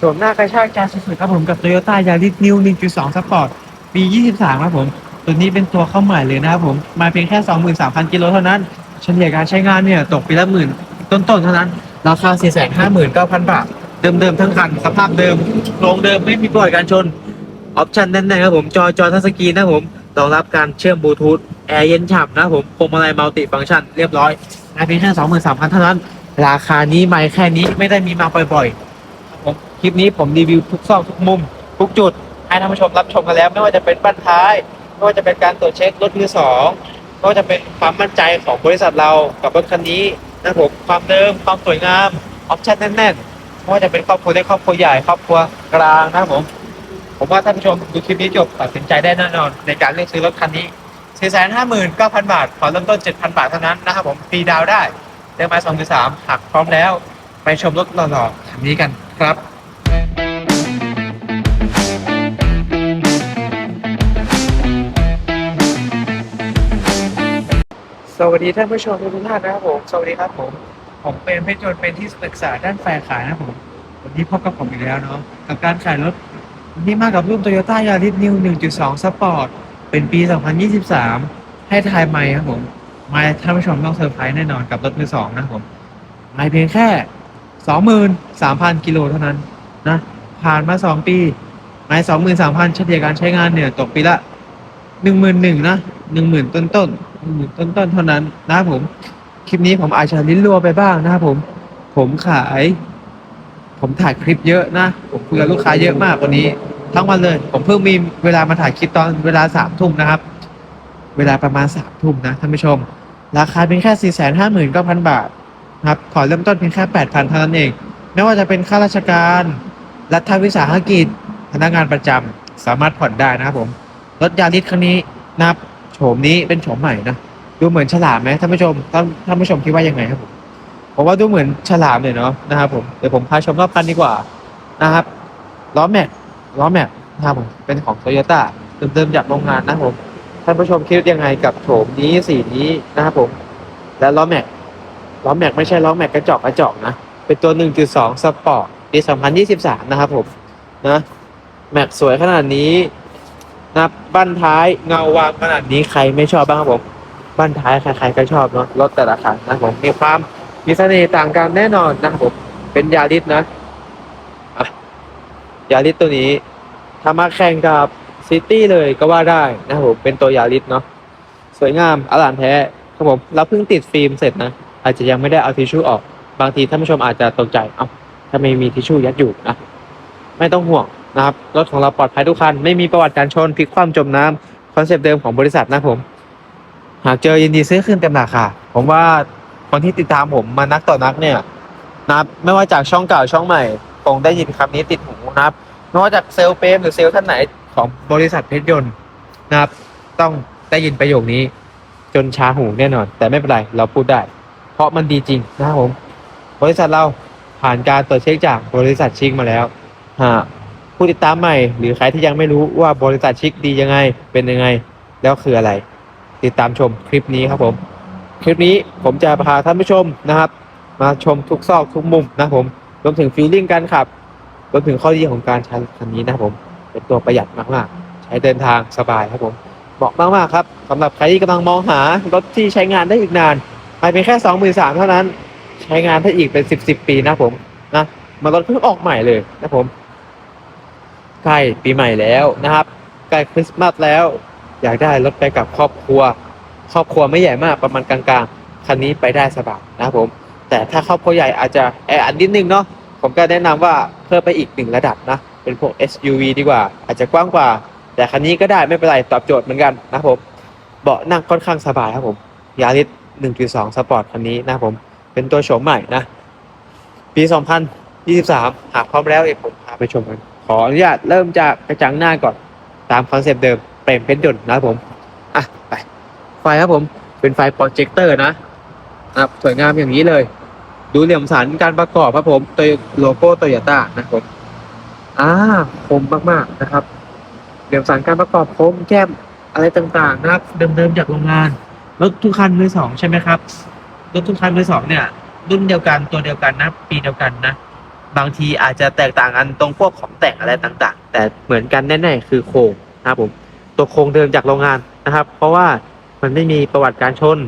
โฉมหน้ากระชากใจสุดๆครับผมกับ Toyota Yaris New 1.2 Sport ปี 23 ครับผม ตัวนี้เป็นตัวเข้าใหม่เลยนะครับผม มาเพียงแค่ 23,000 กิโลเท่านั้น เฉลี่ยการใช้งานเนี่ย ตกปีละหมื่นต้นๆ เท่านั้น ราคา 459,000 บาท เดิมๆ ทั้งคัน สภาพเดิมโครงเดิมไม่มีปล่อยการชน ออปชันแน่นๆครับผม จอจอทัชสกรีนนะครับผมรองรับการเชื่อมบลูทูธแอร์เย็นฉ่ำนะครับผมพวงมาลัยมัลติฟังก์ชันเรียบร้อยมาเพียงแค่23,000 เท่านั้น ราคานี้ไม่แค่นี้ไม่ได้มีมาบ่อยๆ ผมคลิปนี้ผมรีวิวทุกซอกทุกมุม ทุกจุด ให้ท่านผู้ชมรับชมกันแล้ว ไม่ว่าจะเป็นบ้านท้าย ไม่ว่าจะเป็นการตรวจเช็ครถมือสองไม่ว่าจะเป็นความมั่นใจของบริษัทเรากับรถคันนี้นะครับผมความเดิมความสวยงามออปชั่นแน่นๆไม่ว่าจะเป็นครอบครัวเล็กครอบครัวใหญ่ครอบครัวกลางนะครับผมผมว่าท่านผู้ชมดูคลิปนี้จบตัดสินใจได้แน่นอน ในการเลือกซื้อรถคันนี้459,000บาทขอเริ่มต้น7,000บาทเท่านั้นนะครับผมฟรีดาวน์ได้เลือกมา2 3 3หักพร้อมแล้ว ไปชมรถหล่อๆคันนี้กัน ครับสวัสดีท่านผู้ชมทุกท่านนะครับผม สวัสดีครับผม ผมเป็นเพชรยนเป็นที่ปรึกษาด้านแฟร์ขายนะครับผม วันนี้พบกับผมอีกแล้วเนาะ กับการขายรถวันนี้มากับรุ่น Toyota Yaris New 1.2 Sport เป็นปี 2023 ให้ทายไม่ครับผม ไม่ท่านผู้ชมต้องเซอร์ไพรส์แน่นอนกับรถมือสองนะครับผมไม่เพียงแค่ 23,000กิโลเท่านั้นนะ ผ่านมา2ปีไม่23,000เฉลี่ยการใช้งานเนี่ยตกปีละ11,000นหนึ่งนะ10,000ต้นต้นๆ10,000ต้นต้นๆเท่านั้นนะครับผม คลิปนี้ผมอาจจะลิ้นรัวไปบ้างนะครับผม ผมขาย ผมถ่ายคลิปเยอะนะ ผมคุยกับลูกค้าเยอะมากวันนี้ ทั้งวันเลย ผมเพิ่งมีเวลามาถ่ายคลิปตอนเวลาสามทุ่มนะครับ เวลาประมาณสามทุ่มนะท่านผู้ชม ราคาเป็นแค่สี่แสนห้าหมื่นเก้าพันบาท ครับขอเริ่มต้นเพียงแค่แปดพันเท่านั้นเอง ไม่ว่าจะเป็นข้าราชการ รัฐวิสาหกิจ พนักงานประจำสามารถผ่อนได้นะครับผม รถยาริสคันนี้นับโฉมนี้เป็นโฉมใหม่นะ ดูเหมือนฉลามไหมท่านผู้ชมท่านท่านผู้ชมคิดว่ายังไงครับผมผมว่าดูเหมือนฉลามเลยเนาะนะครับผมเดี๋ยวผมพาชมรอบคันดีกว่านะครับล้อแม็กล้อแม็กนะครับผมเป็นของโตโยต้าเดิมๆจากโรงงานนะครับผมท่านผู้ชมคิดยังไงกับโฉมนี้สีนี้นะครับผมและล้อแม็ก ล้อแม็กไม่ใช่ล้อแม็กกระจอกกระจอกนะ เป็นตัว 1.2 สปอร์ตปี 2023 นะครับผมนะ แม็กสวยขนาดนี้นะบั้นท้ายเงาวางขนาดนี้ใครไม่ชอบบ้างครับผมบั้นท้ายใครๆก็ชอบเนาะรถแต่ละคันนะผมมีความมีเสน่ห์ต่างกันแน่นอนนะครับผม เป็นยาริสนะอะยาริสตัวนี้ถ้ามาแข่งกับซิตี้เลยก็ว่าได้นะครับผมเป็นตัวยาริสเนาะสวยงามอลามแท้ครับผมเราเพิ่งติดฟิล์มเสร็จนะ อาจจะยังไม่ได้เอาทิชชู่ออก บางทีท่านผู้ชมอาจจะตกใจ เอ้าทำไมมีทิชชู่ยัดอยู่นะ ไม่ต้องห่วงนะครับ รถของเราปลอดภัยทุกคัน ไม่มีประวัติการชนพลิกคว่ำจมน้ำคอนเซปต์เดิมของบริษัทนะผม หากเจอยินดีซื้อคืนเต็มราคา ผมว่าคนที่ติดตามผมมานักต่อนักเนี่ยนะครับ ไม่ว่าจากช่องเก่าช่องใหม่คงได้ยินคำนี้ติดหูนะครับไม่ว่าจากเซลเปรมหรือเซลท่านไหนของบริษัทเพชรยนต์นะครับ ต้องได้ยินประโยคนี้จนชาหูแน่นอน แต่ไม่เป็นไร เราพูดได้ เพราะมันดีจริงนะครับผม บริษัทเราผ่านการตรวจเช็คจากบริษัทชิกมาแล้วหากผู้ติดตามใหม่ หรือใครที่ยังไม่รู้ว่าบริษัทชิกดียังไงเป็นยังไง แล้วคืออะไร ติดตามชมคลิปนี้ครับผม คลิปนี้ผมจะพาท่านผู้ชมนะครับ มาชมทุกซอกทุกมุมนะครับผมรวมถึงฟีลลิ่งการขับรวมถึงข้อดีของการใช้คันนี้นะครับผมเป็นตัวประหยัดมากๆ ใช้เดินทางสบายครับผมเหมาะมากๆครับสำหรับใครที่กำลังมองหารถที่ใช้งานได้อีกนาน ภายเพียงแค่สองหมื่นสามเท่านั้น ใช้งานได้อีกเป็นสิบสิบปีนะผมนะมารถเพิ่งออกใหม่เลยนะผมใกล้ปีใหม่แล้วนะครับใกล้คริสต์มาสแล้ว อยากได้รถไปกับครอบครัว ครอบครัวไม่ใหญ่มากประมาณกลางๆคันนี้ไปได้สบายนะครับผม แต่ถ้าครอบครัวใหญ่อาจจะแออัดนิดนึงเนาะผมก็แนะนำว่าเพิ่มไปอีกหนึ่งระดับนะเป็นพวก SUV ดีกว่า อาจจะกว้างกว่า แต่คันนี้ก็ได้ไม่เป็นไรตอบโจทย์เหมือนกันนะครับผมเบาะนั่งค่อนข้างสบายครับผมยาริส 1.2สปอร์ตคันนี้นะผมเป็นตัวโฉมใหม่นะ ปี 2023 หากพร้อมแล้วเอกผมพาไปชมกันขออนุญาตเริ่มจากกระจังหน้าก่อนตามคอนเซปต์เดิมเปรมเพชรยนนะครับผมอะไปไฟครับผมเป็นไฟโปรเจคเตอร์นะครับสวยงามอย่างนี้เลย ดูเหลี่ยมสันการประกอบครับผมตัวโลโก้โตโยต้านะครับผมอ่าคมมากๆนะครับ เหลี่ยมสันการประกอบคมแก้มอะไรต่างๆ นะครับเดิมๆจากโรงงาน รถทุกคันมือสองใช่ไหมครับรถทุกคันมือสองเนี่ย รุ่นเดียวกันตัวเดียวกันนะ ปีเดียวกันนะ บางทีอาจจะแตกต่างกันตรงพวกของแต่งอะไรต่างๆ แต่เหมือนกันแน่ๆคือโครงนะครับผมตัวโครงเดิมจากโรงงานนะครับ เพราะว่ามันไม่มีประวัติการชน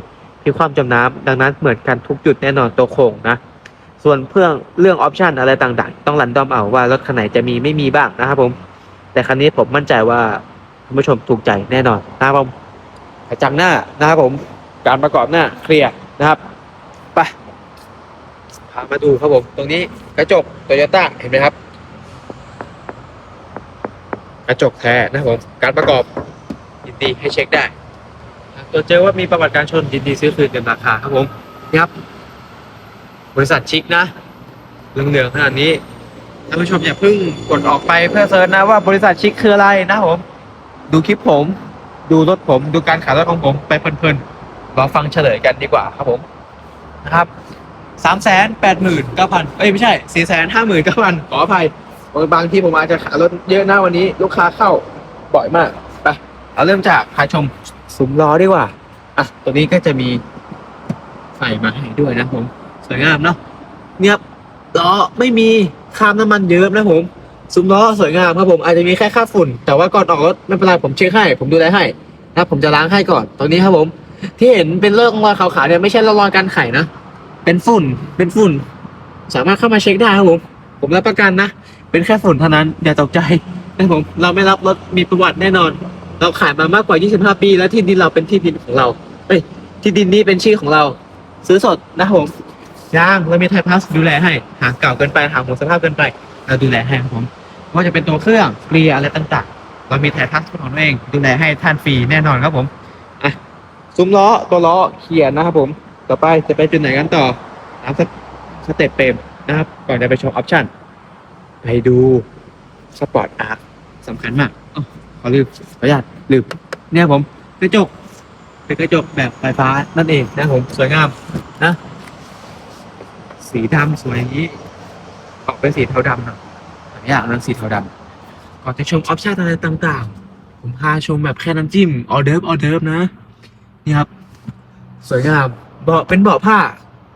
มีความจมน้ำดังนั้นเหมือนกันทุกจุดแน่นอนตัวโครงนะ ส่วนเพื่องเรื่องออปชันอะไรต่างๆ ต้องรันดอมเอาว่ารถคันไหนจะมีไม่มีบ้างนะครับผม แต่คันนี้ผมมั่นใจว่าคุณผู้ชมถูกใจแน่นอนนะครับผม กระจังหน้านะครับผมการประกอบหน้าเคลียร์นะครับไปพามาดูครับผมตรงนี้กระจกโตโยต้าเห็นไหมครับ กระจกแท้นะครับผมการประกอบยินดีให้เช็คได้ตัวเจอว่ามีประวัติการชนยินดีซื้อคืนเต็มราคาครับผมนะครับ บริษัทชิคนะเหลืองๆขนาดนี้ท่านผู้ชมอย่าเพิ่งกดออกไปเพื่อเซิร์ชนะว่าบริษัทชิคคืออะไรนะครับผม ดูคลิปผม ดูรถผม ดูการขายรถของผมไปเพลินๆรอฟังเฉลยกันดีกว่าครับผมนะครับสามแสนแปดหมื่นเก้าพันเอ้ยไม่ใช่สี่แสนห้าหมื่นเก้าพันขออภัยบางทีผมอาจจะขายรถเยอะนะวันนี้ ลูกค้าเข้าบ่อยมากไปเอาเริ่มจากพาชมซุ้มล้อดีกว่าอะตัวนี้ก็จะมีไฟมาให้ด้วยนะผม สวยงามเนาะเนี่ยครับล้อไม่มีคราบน้ำมันเยิ้มนะผม ซุ้มล้อสวยงามครับผมอาจจะมีแค่คราฝุ่น แต่ว่าก่อนออกรถไม่เป็นไรผมเช็คให้ ผมดูแลให้นะผมจะล้างให้ก่อนตรงนี้ครับผม ที่เห็นเป็นเลิกรอยขาวๆเนี่ยไม่ใช่รอยการไขนะเป็นฝุ่นเป็นฝุ่น สามารถเข้ามาเช็คได้ครับผม ผมรับประกันนะเป็นแค่ฝุ่นเท่านั้นอย่าตกใจนะผมเราไม่รับรถมีประวัติแน่นอน เราขายมามากกว่า 25 ปี แล้วที่ดินเราเป็นที่ดินของเราเอ้ยที่ดินนี้เป็นชื่อของเรา ซื้อสดนะครับผมย่างเรามีไทยพาสดูแลให้หางเก่าเกินไปหางหมดสภาพเกินไป เราดูแลให้ครับผม ว่าจะเป็นตัวเครื่องเกลียอะไรต่างๆ เรามีไทยพาสของเราเองดูแลให้ท่านฟรีแน่นอนครับผมอะซุ้มล้อตัวล้อเขียนนะครับผม ต่อไปจะไปจุดไหนกันต่อตามสสเต็ปเปรมนะครับก่อนจะไปชมออปชั่นไปดูสปอร์ตอาร์คสำคัญมากอขอลืมขออนุญาตลืมเนี่ยผมกระจกเป็นกระจกแบบไฟฟ้านั่นเองนะผมสวยงามนะ สีดำสวยอย่างนี้ ออกเป็นสีเทาดำหน่อยายากนะสีเทาดำก่อนจะชมออปชั่นอะไรต่างๆ ผมพาชมแบบแค่น้ำจิ้มออเดิร์ฟออเดิร์ฟนะ นี่ครับ สวยงามเบาะเป็นเบาะผ้า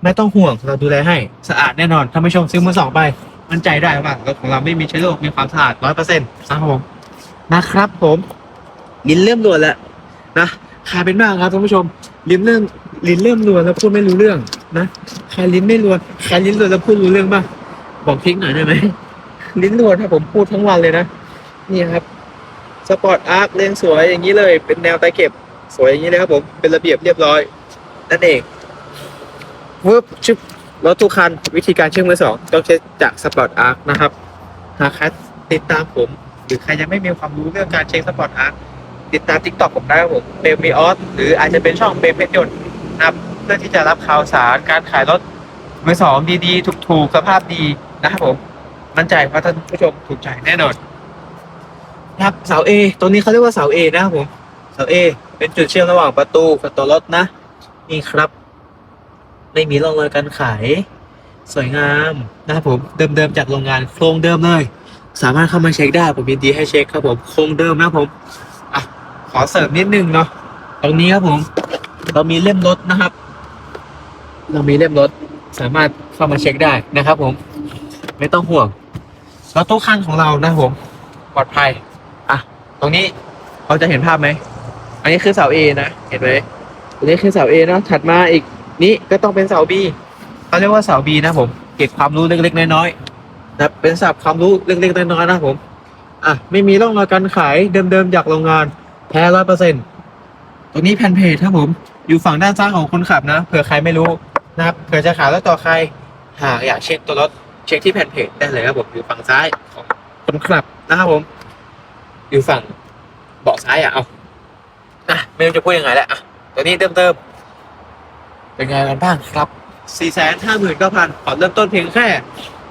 ไม่ต้องห่วงเราดูแลให้ สะอาดแน่นอน ถ้าไม่ชมซื้อมือสองไป มั่นใจได้ว่ารถของเราไม่มีเชื้อโรคมีความสะอาดร้อยเปอร์เซ็นต์ครับผมนะครับผมลิ้นเริ่มรวนแล้วนะขายเป็นมากครับท่านผู้ชมลิ้นเริ่มลิ้นเริ่มรวนแล้วพูดไม่รู้เรื่องนะใครลิ้นไม่รวนใครลิ้นรวนแล้วพูดรู้เรื่องบ้างบอกพริกหน่อยได้ไหม ลิ้นรวนถ้าผมพูดทั้งวันเลยนะ นี่ครับสปอร์ตอาร์คเลนสวยอย่างนี้เลย เป็นแนวไตเก็บสวยอย่างนี้เลยครับผมเป็นระเบียบเรียบร้อยนั่นเองวึบชึบรถทุกคันวิธีการเชื่อมมือสองต้องใช้จากสปอร์ตอาร์คนะครับหากใครติดตามผม หรือใครยังไม่มีความรู้เรื่องการเช็คสปอร์ตอาร์คติดตามทิกตอกผมได้ครับผมเบลมีออสหรืออาจจะเป็นช่องเบลเพชรยนต์นะครับเพื่อที่จะรับข่าวสารการขายรถมือสองดีๆ ถูกๆสภาพดีนะครับผม มั่นใจว่าท่านผู้ชมถูกใจแน่นอนนะครับเสา A ตัวนี้เขาเรียกว่าเสา A นะครับผมเสา A เป็นจุดเชื่อมระหว่างประตูกับตัวรถนะ นี่ครับ ไม่มีร่องรอยการขายสวยงามนะครับผมเดิมๆจากโรงงานโครงเดิมเลย สามารถเข้ามาเช็คได้ผมยินดีให้เช็คครับผมโครงเดิมนะครับผมอะขอเสริมนิดนึงเนาะตรงนี้ครับผม เรามีเล่มรถนะครับ เรามีเล่มรถสามารถเข้ามาเช็คได้นะครับผม ไม่ต้องห่วง รถตู้คันของเรานะครับผมปลอดภัย อะ ตรงนี้เราจะเห็นภาพไหม อันนี้คือเสา A นะ เห็นไหมอันนี้คือเสา A เนาะ ถัดมาอีก นี้ก็ต้องเป็นเสาบีเขาเรียกว่าเสาบีนะผม เก็บความรู้เล็กๆน้อยๆนะเป็นศัพท์ความรู้เล็กๆน้อยๆนะผม อะ ไม่มีร่องรอยการขายเดิมๆจากโรงงาน แท้ร้อยเปอร์เซ็นต์ตัวนี้แผ่นเพจครับผม อยู่ฝั่งด้านซ้ายของคนขับนะ เผื่อใครไม่รู้นะครับ เผื่อจะขายแล้วต่อใคร หากอยากเช็คตัวรถ เช็คที่แผ่นเพจได้เลยครับผมอยู่ฝั่งซ้ายของคนขับนะครับผม อยู่ฝั่งเบาะซ้ายอะเอาอะไม่รู้จะพูดยังไงแล้วอะตัวนี้เติมๆเป็นไงกันบ้างครับ4 5 9 0 0 0ขอเริ่มต้นเพียงแค่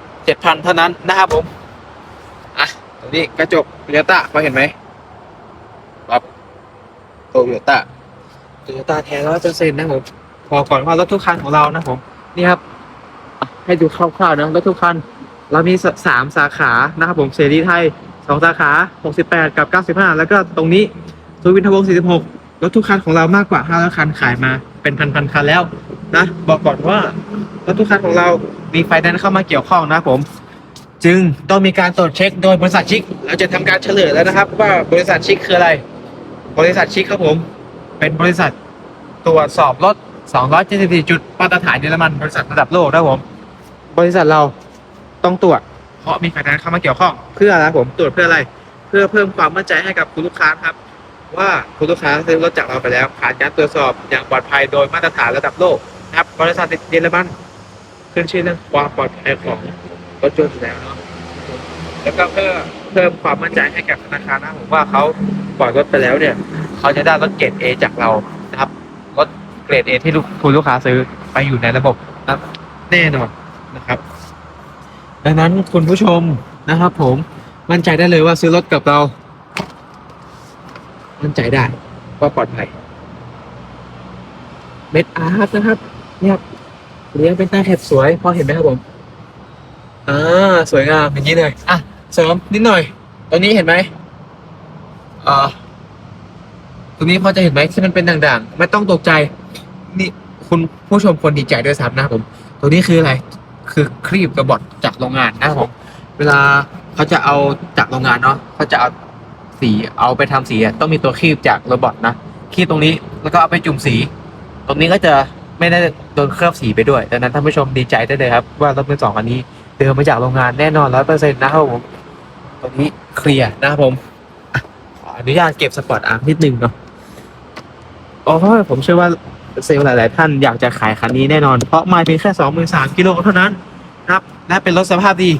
7,000เท่านั้นนะครับผม อะตรงนี้กระจกโตโยต้าพอเห็นไหมครับโตโยต้าโตโยต้าแท้ร้อยเปอร์เซ็นต์นะผมพอก่อนว่ารถทุกคันของเรานะผม นี่ครับอะ ให้ดูคร่าวๆนะรถทุกคัน เรามีสามสาขานะครับผมเสรีไทยสองสาขา 68 กับ 95 แล้วก็ตรงนี้สุวินทวงศ์46รถทุกคันของเรามากกว่า500คันขายมาเป็นพันๆคันแล้วนะบอกก่อนว่ารถทุกคันของเรามีไฟแนนซ์เข้ามาเกี่ยวข้องนะผม จึงต้องมีการตรวจเช็คโดยบริษัทชิคเราจะทำการเฉลยแล้วนะครับ ว่าบริษัทชิคคืออะไร บริษัทชิคครับผม เป็นบริษัทตรวจสอบรถ 274 จุดมาตรฐานเยอรมันบริษัทระดับโลกนะผม บริษัทเราต้องตรวจเพราะมีไฟแนนซ์เข้ามาเกี่ยวข้องเพื่ออะไรครับผมตรวจเพื่ออะไร เพื่อเพิ่มความมั่นใจให้กับคุณลูกค้าครับ ว่าคุณลูกค้าซื้อรถจากเราไปแล้วผ่านการตรวจสอบอย่างปลอดภัยโดยมาตรฐานระดับโลกนะครับบริษัทเยอรมันขึ้นชื่อเรื่องความปลอดภัยของรถยนต์อยู่แล้วเนาะแล้วก็เพื่อเพิ่มความมั่นใจให้กับธนาคารนะผมว่าเขาปล่อยรถไปแล้วเนี่ยเขาจะได้รถเกรด A จากเรานะครับรถเกรด A ที่ลูกคุณลูกค้าซื้อไปอยู่ในระบบนะครับแน่นอน นะครับ ดังนั้นคุณผู้ชมนะครับ ผมมั่นใจได้เลยว่าซื้อรถกับเรา มั่นใจได้ว่าปลอดภัยเม็ดอาร์ตนะครับ เนี่ยครับเลี้ยงเป็นตาแคบสวยพอเห็นไหมครับผมอ่าสวยงามอย่างนี้เลยอะเสริมนิดหน่อยตัวนี้เห็นไหมอ่าตัวนี้พอจะเห็นไหมที่มันเป็นด่างๆ ไม่ต้องตกใจ นี่คุณผู้ชมควรดีใจด้วยซ้ำนะครับผม ตัวนี้คืออะไร คือครีบกระบอกจากโรงงานนะครับผมเวลาเขาจะเอาจากโรงงานเนาะเขาจะเอาสีเอาไปทำสีอะต้องมีตัวครีบจากโรบอทนะครีบตรงนี้แล้วก็เอาไปจุ่มสี ตรงนี้ก็จะไม่ได้โดนเคลือบสีไปด้วยดังนั้นท่านผู้ชมดีใจได้เลยครับว่ารถมือสองอันนี้เดินมาจากโรงงานแน่นอนร้อยเปอร์เซ็นต์นะครับผมตรงนี้เคลียร์นะครับผมอะขออนุญาตเก็บสปอร์ตอาร์มนิดนึงเนาะโอ้ยผมเชื่อว่า เซลล์หลาย ๆ ท่านอยากจะขายคันนี้แน่นอน เพราะมาเพียงแค่สองหมื่นสามกิโลเท่านั้นนะครับและเป็นรถสภาพดี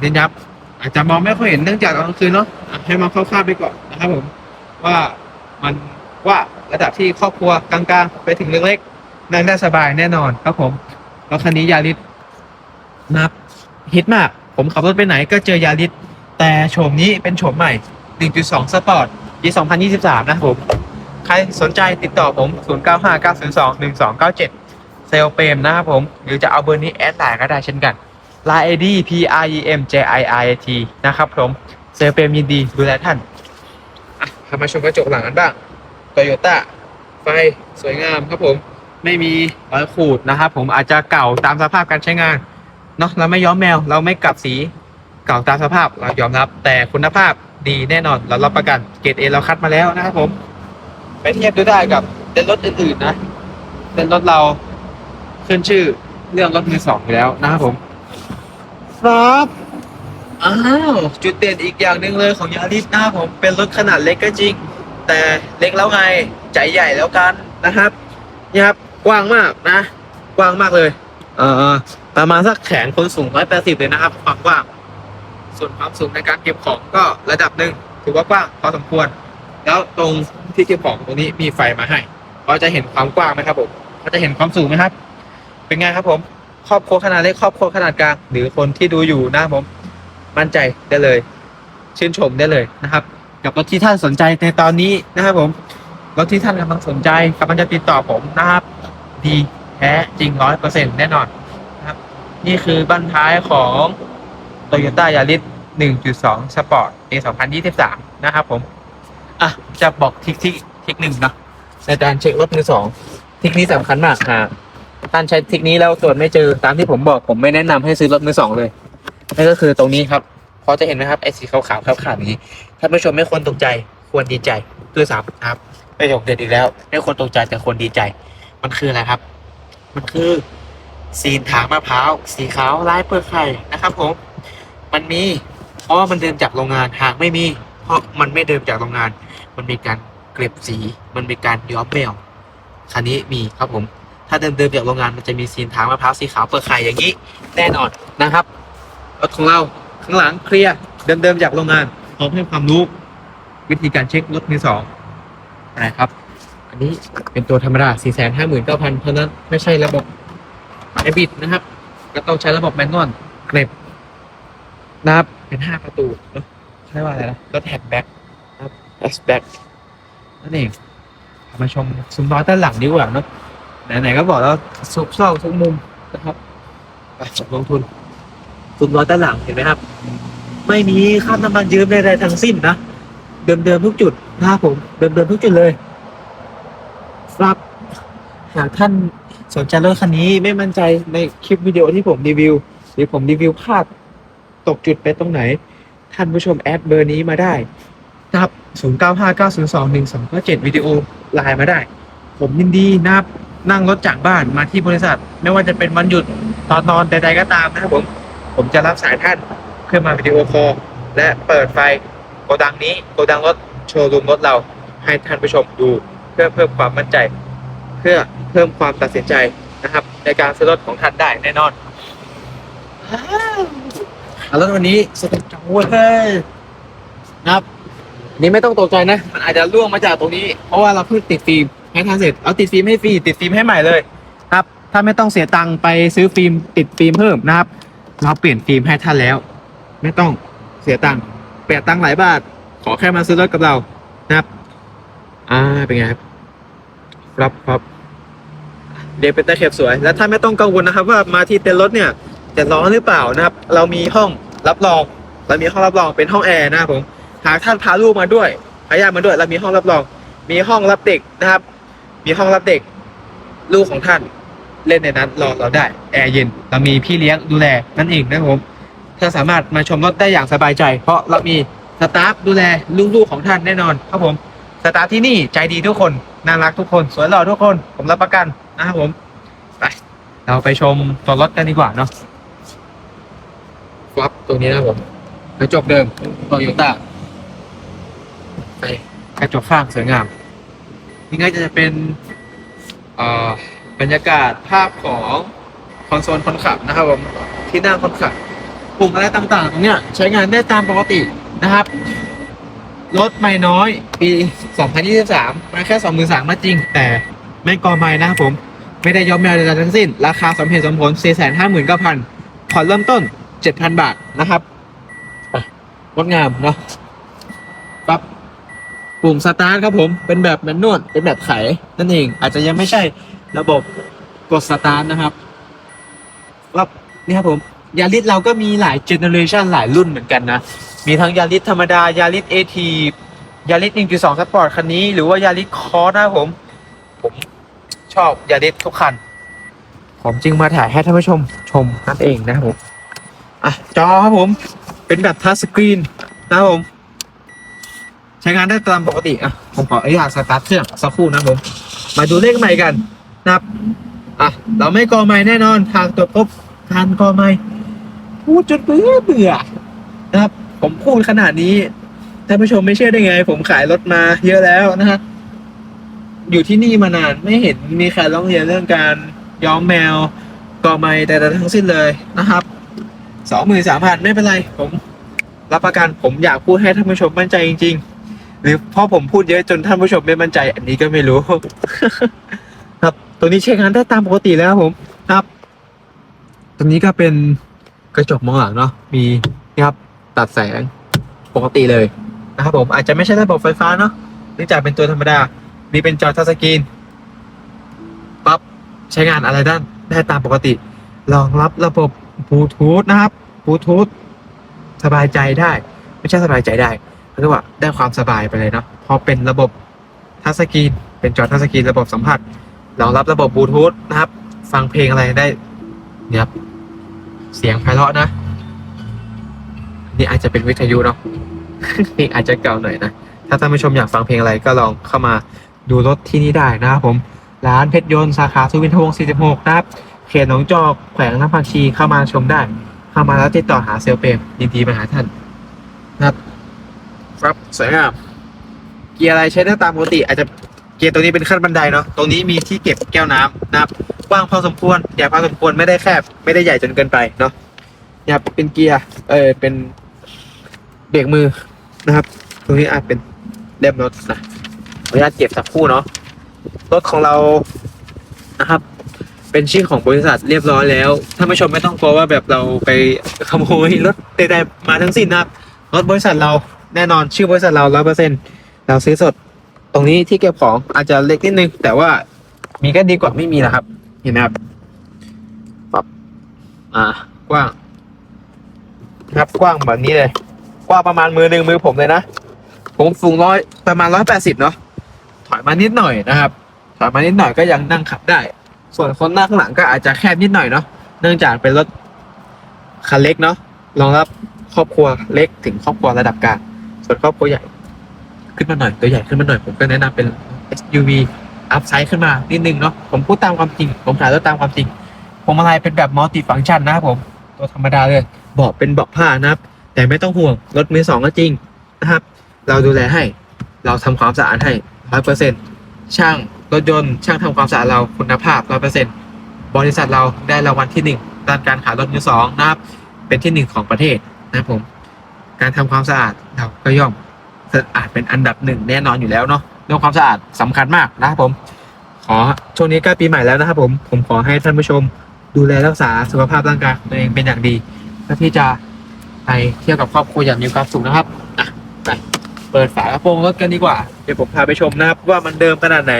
เน้นย้ำอาจจะมองไม่ค่อยเห็นเนื่องจากตอนกลางคืนเนาะให้มองคร่าวๆไปก่อนนะครับผมว่ามันว่าระดับที่ครอบครัวกลางๆ ไปถึงเล็กๆนั่งได้สบายแน่นอนครับผมรถคันนี้ยาริสนับฮิตมาก ผมขับรถไปไหนก็เจอยาริสแต่โฉมนี้เป็นโฉมใหม่ 1.2 สปอร์ตปี 2023 นะครับผม ใครสนใจติดต่อผม 0959021297 เซลเปมนะครับผม หรือจะเอาเบอร์นี้แอดไลน์ก็ได้เช่นกัน l i n e d P R E M J I I T นะครับผม เซลเปมยินดีดูแลท่านทำมาชมกระจกหลังกันบ้างโตโยต้าไฟสวยงามครับผม ไม่มีรอยขูดนะครับผมอาจจะเก่าตามสภาพการใช้งานเนาะเราไม่ย้อมแมวเราไม่กลับสีเก่าตามสภาพเรายอมรับ แต่คุณภาพดีแน่นอนเรารับประกันเกรดเอเราคัดมาแล้วนะครับผม ไปเทียบดูได้กับเต้นรถอื่นๆนะเต้นรถเราขึ้นชื่อเรื่องรถมือสองอยู่แล้วนะครับผม ครับอ้าวจุดเด่นอีกอย่างหนึ่งเลยของยาริสนะครับผมเป็นรถขนาดเล็กก็จริง แต่เล็กแล้วไงใจใหญ่แล้วกันนะครับนี่ครับกว้างมากนะ กว้างมากเลย เอ่อประมาณสักแขนคนสูงร้อยแปดสิบเลยนะครับความกว้างส่วนความสูงในการเก็บของก็ระดับหนึ่งถือว่ากว้างพอสมควร แล้วตรง ที่เก็บของตรงนี้มีไฟมาให้เราจะเห็นความกว้างไหมครับผมเราจะเห็นความสูงไหมครับ เป็นไงครับผม ครอบครัวขนาดเล็กครอบครัวขนาดกลาง หรือคนที่ดูอยู่นะครับผม มั่นใจได้เลย ชื่นชมได้เลยนะครับ กับรถที่ท่านสนใจในตอนนี้นะครับผม รถที่ท่านกำลังสนใจกำลังจะติดต่อผมนะครับ ดีแท้จริงร้อยเปอร์เซ็นต์แน่นอนนะครับ นี่คือบั้นท้ายของ Toyota Yaris 1.2 Sport A 2023 นะครับผม อะจะบอกทิกทิกทิกหนึ่งนะในการเช็ครถมือสองทิกนี้สำคัญมากค่ะท่านใช้เทคนิคแล้วตรวจไม่เจอตามที่ผมบอกผมไม่แนะนำให้ซื้อรถมือสองเลยนั่นก็คือตรงนี้ครับพอจะเห็นไหมครับไอ้สีขาวๆขาวๆนี้ท่านผู้ชมไม่ควรตกใจควรดีใจด้วยซ้ำครับประโยคเด็ดอีกแล้ว ไม่ควรตกใจแต่ควรดีใจ มันคืออะไรครับ มันคือซีนถางมะพร้าวสีขาวลายเปลือกไข่นะครับผมมันมีเพราะว่ามันเดิมจากโรงงานหากไม่มี เพราะมันไม่เดิมจากโรงงาน มันมีการเกล็บสี มันมีการย้อมแมวคันนี้มีครับผม ถ้าเดิมๆจากโรงงานมันจะมีซีนทางมะพร้าวสีขาวเปลือกไข่อย่างนี้ แน่นอนนะครับรถของเราข้างหลังเคลียร์เดิมๆจากโรงงานพร้อมให้ความรู้วิธีการเช็ครถมือสองนะครับ อันนี้เป็นตัวธรรมดา 4 5 9 0 0 0 เท่านั้นไม่ใช่ระบบไอบิดนะครับ ก็ต้องใช้ระบบแมนนวลเกล็บนะครับเป็น 5 ประตูเนอะเรียกว่าอะไรนะรถแฮชแบ็ก นะครับแบ็กนั่นเอง มาชมซุ้มล้อด้านหลังดีกว่าเนอะไหนๆก็บอกแล้วซุกซอกทุกมุมนะครับไปลงทุนทุนร้อยด้านหลังเห็นไหมครับ ไม่มีค่าน้ำมันยืมใดๆทั้งสิ้นนะเดิมๆทุกจุดนะครับผมเดิมๆทุกจุดเลยครับหากท่านสนใจรถคันนี้ไม่มั่นใจในคลิปวิดีโอที่ผมรีวิว หรือผมรีวิวพลาดตกจุดไปตรงไหน ท่านผู้ชมแอดเบอร์นี้มาได้ ครับ 0959021297วิดีโอไลน์มาได้ ผมยินดีนะครับนั่งรถจากบ้านมาที่บริษัท ไม่ว่าจะเป็นวันหยุดตอนนอนใดๆก็ตามนะครับผมผมจะรับสายท่านเพื่อมาวิดีโอคอลและเปิดไฟโกดังนี้โกดังรถโชว์รูมรถเราให้ท่านผู้ชมดู เพื่อเพิ่มความมั่นใจ เพื่อเพิ่มความตัดสินใจนะครับ ในการซื้อรถของท่านได้แน่นอนอะรถวันนี้สเต็ปจังเว้ยนะครับ นี่ไม่ต้องตกใจนะ มันอาจจะล่วงมาจากตรงนี้ เพราะว่าเราเพิ่งติดฟิล์มให้ท่านเสร็จ เอาติดฟิล์มให้ฟรี ติดฟิล์มให้ใหม่เลยครับ ถ้าไม่ต้องเสียตังค์ไปซื้อฟิล์มติดฟิล์มเพิ่มนะครับ เราเปลี่ยนฟิล์มให้ท่านแล้ว ไม่ต้องเสียตังค์เปลี่ยตังค์หลายบาท ขอแค่มาซื้อรถกับเรานะครับ อ่า เป็นไงครับ ครับครับ เดยวเป็นตะเข็บสวย และท่านไม่ต้องกังวลนะครับ ว่ามาที่เต็นท์รถเนี่ยจะร้อนหรือเปล่านะครับ เรามีห้องรับรอง เรามีห้องรับรองเป็นห้องแอร์นะครับผม หากท่านพาลูกมาด้วยพาญาติมาด้วยเรามีห้องรับรอง มีห้องรับเด็กนะครับ มีห้องรับเด็ก ลูกของท่านเล่นในนั้นรอเราได้แอร์เย็นเรามีพี่เลี้ยงดูแลนั่นเองนะครับผมท่านสามารถมาชมรถได้อย่างสบายใจ เพราะเรามีสตาฟดูแลลูกๆของท่านแน่นอนครับผมสตาฟที่นี่ใจดีทุกคนน่ารักทุกคนสวยหล่อทุกคน ผมรับประกันนะครับผมไปเราไปชมตัวรถกันดีกว่าเนาะฟับตัวนี้นะครับผมกระจกเดิมโตโยต้า ไปกระจกข้างสวยงามนี่ก็จะเป็นบรรยากาศภาพของคอนโซลคนขับนะครับผมที่นั่งคนขับปุ่มอะไรต่างๆตรงเนี้ยใช้งานได้ตามปกตินะครับ รถไม่น้อยปี 2023มาแค่ 23,000มาจริง แต่ไม่กอไม่นะครับผม ไม่ได้ยอมแมวใดๆทั้งสิ้น ราคาสมเหตุสมผล 459,000ผ่อนเริ่มต้น 7,000 บาทนะครับงดงามเนาะ ปุ่มสตาร์ทครับผมเป็นแบบแมนนวลเป็นแบบไขนั่นเอง อาจจะยังไม่ใช่ระบบกดสตาร์ทนะครับปั๊บนี่ครับผมยาริสเราก็มีหลายเจเนอเรชันหลายรุ่นเหมือนกันนะ มีทั้งยาริสธรรมดายาริสเอทียาริส1.2สปอร์ตคันนี้ หรือว่ายาริสคอร์นะครับผม ผมชอบยาริสทุกคัน ผมจึงมาถ่ายให้ท่านผู้ชมชมนั่นเองนะครับผมอะจอครับผม เป็นแบบทัชสกรีนนะครับผม ใช้งานได้ตามปกติอะผมขออนุญาตสตาร์ทเครื่องสักครู่นะผมมาดูเลขใหม่กันนะครับอะเราไม่กอไม่แน่นอนทางตรวจพบการกอไม่พูดจนเบื่อเบื่อนะครับ ผมพูดขนาดนี้ท่านผู้ชมไม่เชื่อได้ไง ผมขายรถมาเยอะแล้วนะฮะอยู่ที่นี่มานานไม่เห็นมีใครร้องเรียนเรื่องการย้อมแมวกอไม่แต่ทั้งสิ้นเลยนะครับสองหมื่นสามพันไม่เป็นไร ผม รับประกันผมอยากพูดให้ท่านผู้ชมมั่นใจจริง ๆ หรือเพราะผมพูดเยอะจนท่านผู้ชมไม่มั่นใจ อันนี้ก็ไม่รู้ ครับ ตัวนี้ใช้งานได้ตามปกติแล้วครับผมครับ ตัวนี้ก็เป็นกระจกมองหลังเนาะมีนี่ครับตัดแสงปกติเลยนะครับผมอาจจะไม่ใช่ระบบไฟฟ้าเนาะเนื่องจากเป็นตัวธรรมดามีเป็นจอทัชสกรีนปั๊บใช้งานอะไรได้ได้ตามปกติรองรับระบบบลูทูธนะครับบลูทูธสบายใจได้ ไม่ใช่สบายใจได้ เรียกว่าได้ความสบายไปเลยเนาะพอเป็นระบบทัชสกรีนเป็นจอทัชสกรีนระบบสัมผัสรองรับระบบบลูทูธนะครับ ฟังเพลงอะไรได้เนี่ยครับเสียงไพเราะนะ นี่อาจจะเป็นวิทยุเนาะเพลงอาจจะเก่าหน่อยนะ ถ้าท่านผู้ชมอยากฟังเพลงอะไรก็ลองเข้ามาดูรถที่นี่ได้นะครับผม ร้านเพชรยนต์สาขาสุวินทวงศ์46 นะครับ เขตหนองจอกแขวงน้ำผักชีเข้ามาชมได้ เข้ามาแล้วติดต่อหาเซลเปรมยินดีมาหาท่านนะครับ ครับสวยงามเกียร์อะไรใช้ได้ตามปกติ อาจจะเกียร์ตรงนี้เป็นขั้นบันไดเนาะตรงนี้มีที่เก็บแก้วน้ำนะครับกว้างพอสมควรใหญ่พอสมควรไม่ได้แคบ ไม่ได้ใหญ่จนเกินไปเนาะเนี่ยเป็นเกียร์เออเป็นเบรกมือนะครับ ตรงนี้อาจเป็นเล่มรถนะขออนุญาตเก็บสักคู่เนาะรถของเรานะครับ เป็นชื่อของบริษัทเรียบร้อยแล้วถ้านผู้ชมไม่ต้องกลัวว่าแบบเราไปขโมยรถใดๆมาทั้งสิ้นนะครับรถบริษัทเรา แน่นอนชื่อบริษัทเราร้อยเปอร์เซ็นเราซื้อสด ตรงนี้ที่เก็บของอาจจะเล็กนิดนึง แต่ว่ามีก็ดีกว่าไม่มีนะครับ เห็นไหมครับปรับอ่ากว้าง ครับกว้างแบบนี้เลย กว้างประมาณมือหนึ่งมือผมเลยนะ ผมสูงร้อยประมาณร้อยแปดสิบเนาะถอยมานิดหน่อยนะครับ ถอยมานิดหน่อยก็ยังนั่งขับได้ ส่วนคนนั่งข้างหลังก็อาจจะแคบนิดหน่อยเนาะเนื่องจากเป็นรถคันเล็กเนาะรองรับครอบครัวเล็กถึงครอบครัวระดับกลาง ส่วนครอบครัวใหญ่ ขึ้นมาหน่อยตัวใหญ่ขึ้นมาหน่อยผมก็แนะนำเป็น SUV อัพไซส์ขึ้นมานิดนึงเนาะผมพูดตามความจริง ผมขายรถตามความจริงพวงมาลัยเป็นแบบมัลติฟัง c t ชันนะครับผมตัวธรรมดาเลยเบาะเป็นเบาะผ้านะครับ แต่ไม่ต้องห่วงรถมือสองก็จริงนะครับ เราดูแลให้ เราทำความสะอาดให้ร้อยเปอร์เซ็นช่างรถยนต์ช่างทำความสะอาดเราคุณภาพร้อยเปอร์เซ็นบริษัทเราได้รางวัลที่หนึ่งด้านการขายรถมือสองนะครับ เป็นที่หนึ่งของประเทศนะครับผม การทำความสะอาดเราก็ย่อมสะอาดเป็นอันดับหนึ่งแน่นอนอยู่แล้วเนาะเรื่องความสะอาดสำคัญมากนะครับผม ขอช่วงนี้ใกล้ปีใหม่แล้วนะครับผมผมขอให้ท่านผู้ชมดูแลรักษาสุขภาพร่างกายตัวเองเป็นอย่างดีเพื่อที่จะไปเที่ยวกับครอบครัวอย่างมีความสุขนะครับอะไปเปิดฝากระโปรงรถกันดีกว่าเดี๋ยวผมพาไปชมนะครับว่ามันเดิมขนาดไหน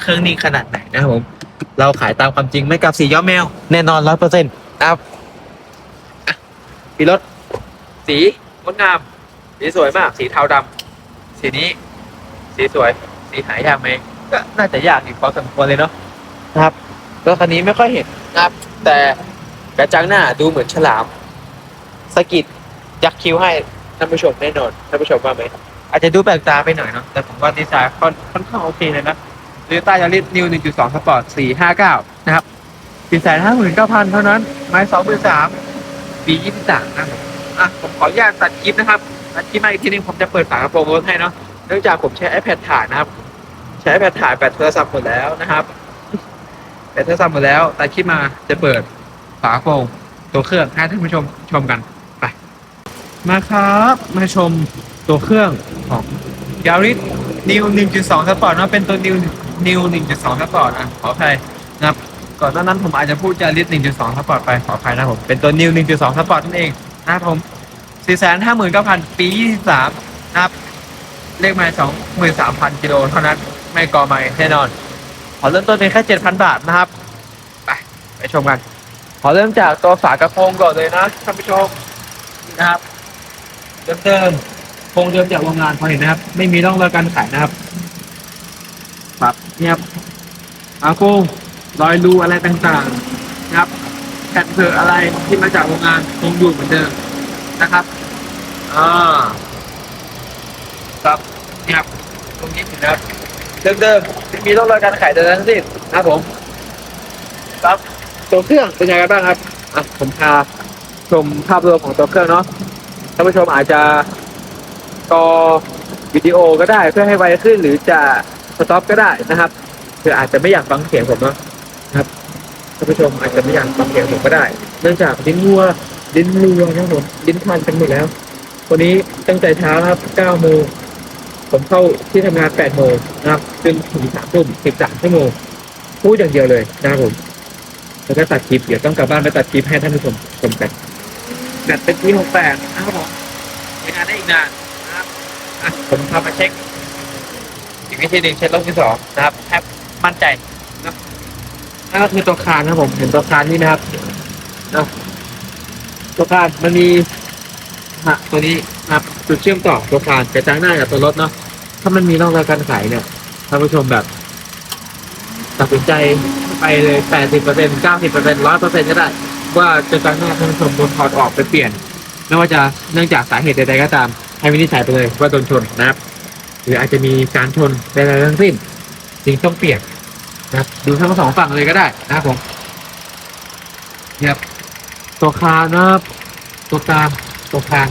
เครื่องนิ่งขนาดไหนนะครับผมเราขายตามความจริงไม่กับสีย้อมแมว แน่นอนร้อยเปอร์เซ็นต์นะครับอะปีรถสี งดงามสีสวยมาก สีเทาดำสีนี้ สีสวย สีหายากไหมก็น่าจะยากอีกพอสมควรเลยเนาะนะครับรถคันนี้ไม่ค่อยเห็นนะครับ แต่กระจังหน้าดูเหมือนฉลามสะกิดยักคิ้วให้ท่านผู้ชมแน่นอนท่านผู้ชมว่าไหมอาจจะดูแปลกตาไปหน่อยเนาะแต่ผมว่าดีไซน์ค่อนค่อนข้างโอเคเลยนะหรือต้ายาริสนิว 1.2 สปอร์ต 459 นะครับ459,000 เท่านั้น ไม้ 23ปี23 นะครับ อะผมขออนุญาตตัดคลิปนะครับตัดคลิปมาอีกทีนึงผมจะเปิดฝากระโปรงรถให้เนาะเนื่องจากผมใช้ iPad ถ่ายนะครับ ใช้ iPad ถ่ายแบตโทรศัพท์หมดแล้วนะครับแบตโทรศัพท์หมดแล้วตัดคลิปมาจะเปิดฝากระโปรงตัวเครื่องให้ท่านผู้ชมชมกันไปมาครับมาชมตัวเครื่องของยาริสนิว1.2สปอร์ตนะเป็นตัวนิวนิว1.2สปอร์ตอะขออภัยนะครับก่อนหน้านั้นผมอาจจะพูดจาริส1.2สปอร์ตไปขออภัยนะผมเป็นตัวนิว1.2สปอร์ตนั่นเอง นะครับผมสี่แสนห้าหมื่นเก้าพันปียี่สิบสามนะครับ เลขไม้สองหมื่นสามพันกิโลเท่านั้น ไม่ก่อไม้แน่นอน ขอเริ่มต้นเพียงแค่เจ็ดพันบาทนะครับ ไป ไปชมกัน ขอเริ่มจากตัวฝากระโปรงก่อนเลยนะท่านผู้ชมนะครับเริ่มเติมโครงเดิมจากโรงงานพอเห็นนะครับ ไม่มีร่องรอยการขายนะครับครับเนี่ยครับอาโครงรอยรูอะไรต่างๆนะครับ แผ่นเผือกอะไรที่มาจากโรงงานคงอยู่เหมือนเดิมนะครับอ่าครับนี่ครับตรงนี้เห็นะครับเดิมๆไม่มีร่องรอยการขายใดๆทั้งสิ้นนะครับผม ครับตัวเครื่องเป็นยังไงกันบ้างครับอะผมพาชมภาพรวมของตัวเครื่องเนาะท่านผู้ชมอาจจะกอวิดีโอก็ได้เพื่อให้ไวขึ้นหรือจะสต็อปก็ได้นะครับคืออาจจะไม่อยากฟังเสียงผมเนาะนะครับ ท่านผู้ชมอาจจะไม่อยากฟังเสียงผมก็ได้ เนื่องจากลิ้นวัวลิ้นรัวนะครับผมลิ้นพันกันหมดแล้ว วันนี้ตั้งแต่เช้าครับ9โมงผมเข้าที่ทำงาน8โมงนะครับจนถึง3ทุ่ม13ชั่วโมงพูดอย่างเดียวเลยนะครับผมแล้วก็ตัดคลิปเดี๋ยวต้องกลับบ้านไปตัดคลิปให้ท่านผู้ชมชมกันแบตเป็นปี68นะครับผมใช้งานได้อีกนานนะครับผมทำมาเช็คอีกวิธีหนึ่งเช็ครอบที่สองนะครับแทบมั่นใจ นะนั่นก็คือตัวคานนครับผมเห็นตัวคานนี่นะครับนะตัวคานมันมีฮะตัวนี้นะครับจุดเชื่อมต่อตัวคานกระจังหน้ากับตัวรถเนาะถ้ามันมีร่องรอยการขายเนี่ยท่านผู้ชมแบบตัดสินใจไปเลยแปดสิบเปอร์เซ็นต์เก้าสิบเปอร์เซ็นต์ร้อยเปอร์เซ็นก็ได้ ว่าจะจังหน้าท่านผู้ชมโดนถอดออกไปเปลี่ยน ไม่ว่าจะเนื่องจากสาเหตุใดๆก็ตาม ให้วินิจฉัยไปเลยว่าโดนชนนะครับ หรืออาจจะมีการชนใดๆทั้งสิ้นจึงต้องเปลี่ยน นะครับดูทั้งสองฝั่งเลยก็ได้นะครับผมเนี่ยครับตัวคานนะครับตัวกลางตัวคาน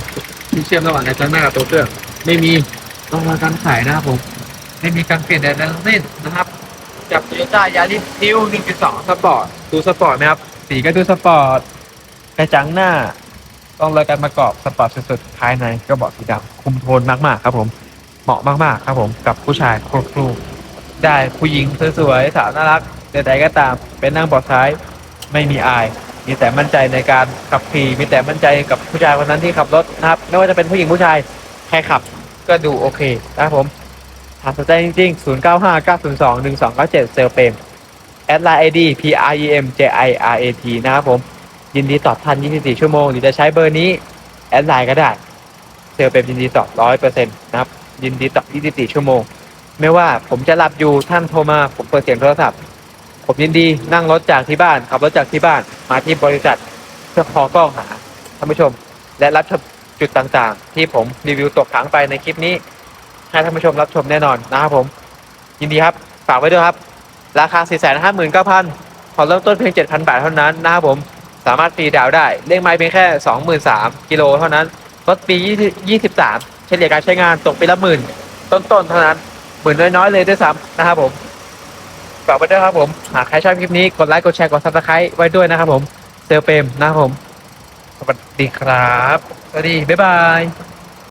ที่เชื่อมระหว่างในจังหน้ากับตัวเครื่องไม่มีต้องมาการขายนะครับผม ไม่มีการเปลี่ยนใดๆทั้งสิ้นนะครับจากโตโยต้ายาริสนิว1.2สปอร์ตดูสปอร์ตไหมครับสีก็ดูสปอร์ตกระจังหน้า ต้องรายการประกอบสปอร์ตสุดๆภายในก็บอกสีดำคุมโทนมากๆครับผมเหมาะมากๆครับผมกับผู้ชายครูๆ ได้ผู้หญิงสวยๆสาวน่ารักใดๆก็ตามเป็นนั่งเบาะซ้ายไม่มีอาย มีแต่มั่นใจในการขับขี่มีแต่มั่นใจกับผู้ชายคนนั้นที่ขับรถนะครับไม่ว่าจะเป็นผู้หญิงผู้ชายใครขับก็ดูโอเคนะครับผมหากสนใจจริง ๆ 0 9 5 9 0 2 1 2 9 7เซลเปมแอดไลน์ ID P R E M J I R A T นะครับผม ยินดีตอบทัน 24 ชั่วโมง หรือจะใช้เบอร์นี้ แอดไลน์ก็ได้ เซลเปมยินดีตอบ 100%นะครับ ยินดีตอบ 24 ชั่วโมง ไม่ว่าผมจะหลับอยู่ท่านโทรมา ผมเปิดเสียงโทรศัพท์ ผมยินดีนั่งรถจากที่บ้านขับรถจากที่บ้านมาที่บริษัทเพื่อขอกล้องหาท่านผู้ชม และรับชมจุดต่างๆ ที่ผมรีวิวตกถังไปในคลิปนี้ให้ท่านผู้ชมรับชมแน่นอนนะครับผม ยินดีครับฝากไว้ด้วยครับ ราคา 459,000พอเริ่มต้นเพียง 7,000 บาทเท่านั้นนะครับผมสามารถฟรีดาวได้เลขไม้เพียงแค่ 23,000กิโลเท่านั้นรถปี 23 เฉลี่ยการใช้งานตกปีละหมื่นต้นๆเท่านั้น หมื่นน้อยๆเลยด้วยซ้ำนะครับผมฝากไว้ด้วยครับผม หากใครชอบคลิปนี้กดไลค์กดแชร์กดซับสไครต์ไว้ด้วยนะครับผมเซลเปรมนะครับผม สวัสดีครับ สวัสดี บ๊ายบาย